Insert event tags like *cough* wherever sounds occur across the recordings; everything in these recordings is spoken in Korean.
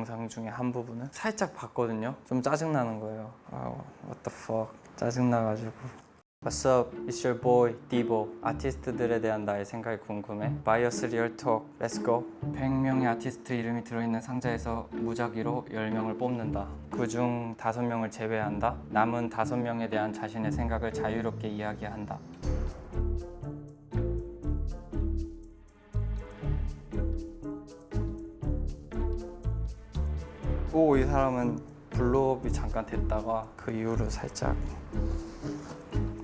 영상 중에 한 부분을 살짝 봤거든요. 좀 짜증 나는 거예요. 아, what the fuck. 짜증 나가지고. What's up? It's your boy 디보. 아티스트들에 대한 나의 생각이 궁금해. 바이어스 리얼 톡. Let's go. 100명의 아티스트 이름이 들어있는 상자에서 무작위로 10명을 뽑는다. 그중 5명을 제외한다. 남은 5명에 대한 자신의 생각을 자유롭게 이야기한다. 오, 이 사람은 블로업이 잠깐 됐다가 그 이후로 살짝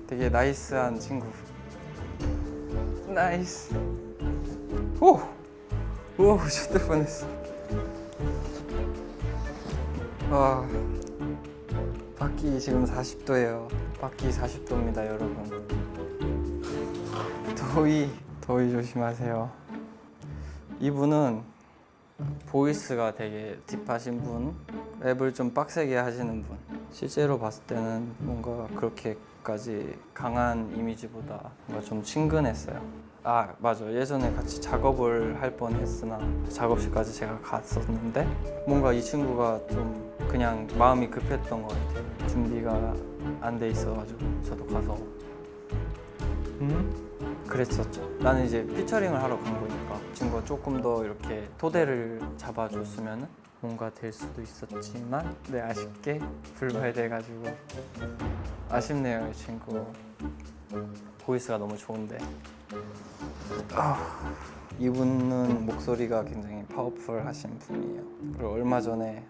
되게 나이스한 친구. 나이스. 오! 오, 죽을 뻔했어. 와. 밖이 지금 40도예요. 밖이 40도입니다, 여러분. 더위, 더위 조심하세요. 이분은 보이스가 되게 딥하신 분, 랩을 좀 빡세게 하시는 분. 실제로 봤을 때는 뭔가 그렇게까지 강한 이미지보다 뭔가 좀 친근했어요. 아 맞아 예전에 같이 작업을 할 뻔했으나 작업실까지 제가 갔었는데 뭔가 이 친구가 좀 그냥 마음이 급했던 것 같아요. 준비가 안 돼 있어가지고 저도 가서 음? 그랬었죠. 나는 이제 피처링을 하러 간 거니까 친구가 조금 더 이렇게 토대를 잡아줬으면 뭔가 될 수도 있었지만 네 아쉽게 불발돼가지고 아쉽네요 이 친구. 보이스가 너무 좋은데. 아, 이분은 목소리가 굉장히 파워풀하신 분이에요. 그리고 얼마 전에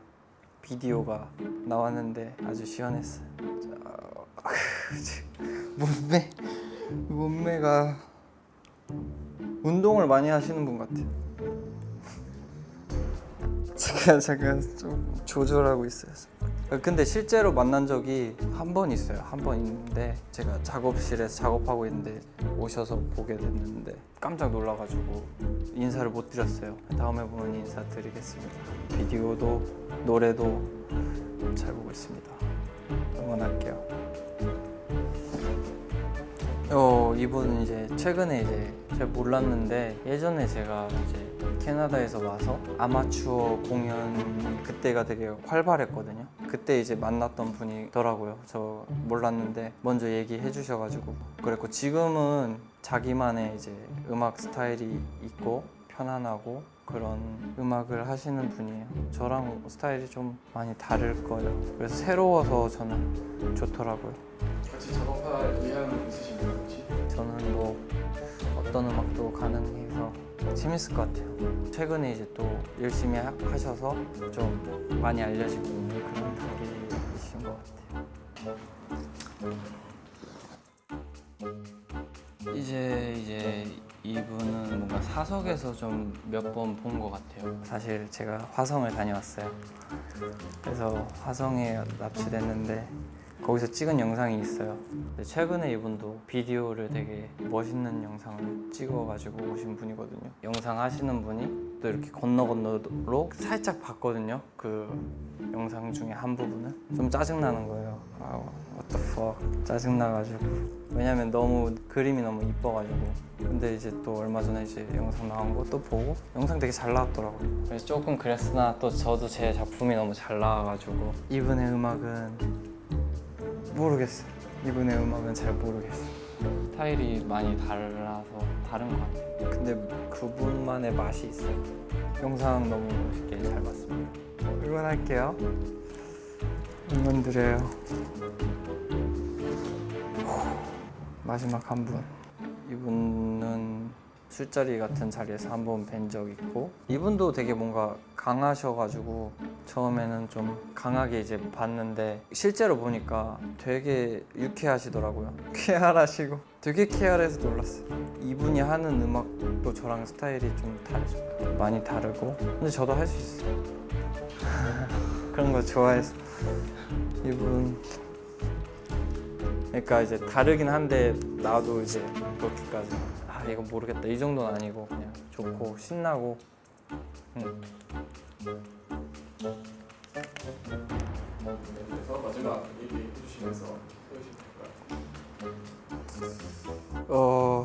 비디오가 나왔는데 아주 시원했어요. 자, 몸매 몸매가 운동을 많이 하시는 분 같아요. *laughs* 제가 잠깐 좀 조절하고 있어요. 근데 실제로 만난 적이 한 번 있어요. 한 번 있는데 제가 작업실에서 작업하고 있는데 오셔서 보게 됐는데 깜짝 놀라가지고 인사를 못 드렸어요. 다음에 보면 인사드리겠습니다. 비디오도 노래도 잘 보고 있습니다. 응원할게요. 어 이분은 이제 최근에 이제 제가 몰랐는데 예전에 제가 이제 캐나다에서 와서 아마추어 공연 그때가 되게 활발했거든요. 그때 이제 만났던 분이더라고요. 저 몰랐는데 먼저 얘기해 주셔가지고 그랬고 지금은 자기만의 이제 음악 스타일이 있고 편안하고 그런 음악을 하시는 분이에요. 저랑 스타일이 좀 많이 다를 거예요. 그래서 새로워서 저는 좋더라고요. 같이 작업할 의향은 있으신가요 혹시? 저는 뭐 어떤 음악도 가능해서 재밌을 것 같아요. 최근에 이제 또 열심히 하- 하셔서 좀 많이 알려지고 있는 그런 단계이신 것 같아요. 이제 이제 이분은 뭔가 사석에서 좀 몇 번 본 것 같아요. 사실 제가 화성을 다녀왔어요. 그래서 화성에 납치됐는데 거기서 찍은 영상이 있어요. 최근에 이분도 비디오를 되게 멋있는 영상을 찍어가지고 오신 분이거든요. 영상 하시는 분이 또 이렇게 건너 건너로 살짝 봤거든요. 그 영상 중에 한 부분을 좀 짜증 나는 거예요. 아, what the 짜증 나가지고 왜냐면 너무 그림이 너무 이뻐가지고. 근데 이제 또 얼마 전에 이제 영상 나온 거 또 보고 영상 되게 잘 나왔더라고요. 그래서 조금 그랬으나 또 저도 제 작품이 너무 잘 나와가지고 이분의 음악은 모르겠어요. 이분의 음악은 잘 모르겠어요. 스타일이 많이 달라서 다른 것 같아요. 근데 그분만의 맛이 있어요. 영상 너무 멋있게 잘 봤습니다. 응원할게요. 응원 드려요. 마지막 한 분. 이분은 술자리 같은 자리에서 한 번 뵌 적 있고 이분도 되게 뭔가 강하셔가지고 처음에는 좀 강하게 이제 봤는데 실제로 보니까 되게 유쾌하시더라고요. *laughs* 쾌활하시고 되게 쾌활해서 놀랐어요. 이분이 하는 음악도 저랑 스타일이 좀 다르죠. 많이 다르고. 근데 저도 할 수 있어요. *laughs* 그런 거 좋아해서. 이분. 그러니까 이제 다르긴 한데 나도 이제 그렇게까지. 아 이거 모르겠다 이 정도는 아니고 그냥 좋고 신나고 음. 그래서 마지막 얘기해 주시면서? 어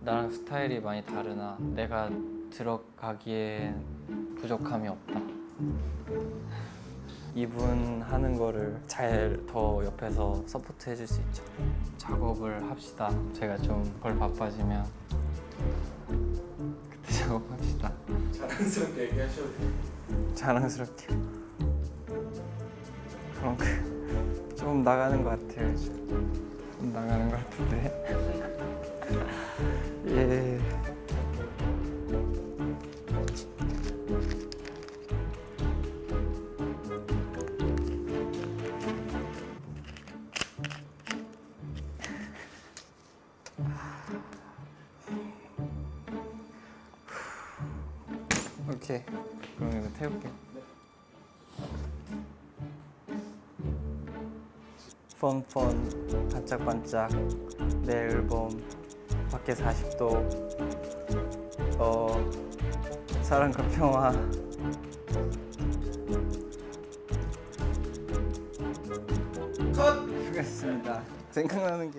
나랑 스타일이 많이 다르나 내가 들어가기에 부족함이 없다. 이분 하는 거를 잘 더 옆에서 서포트 해줄 수 있죠. 작업을 합시다. 제가 좀 덜 바빠지면 그때 *laughs* 작업합시다. 자랑스럽게 얘기하셔도 돼요. 자랑스럽게. 그럼 그좀 나가는 것 같아요. 좀 나가는 것 같은데. *laughs* 예. 오케이. 그럼 이거 태울게. 펀펀 반짝반짝 내 앨범 밖에 40도 어 사랑과 평화 컷! 수고했습니다 생각나는 게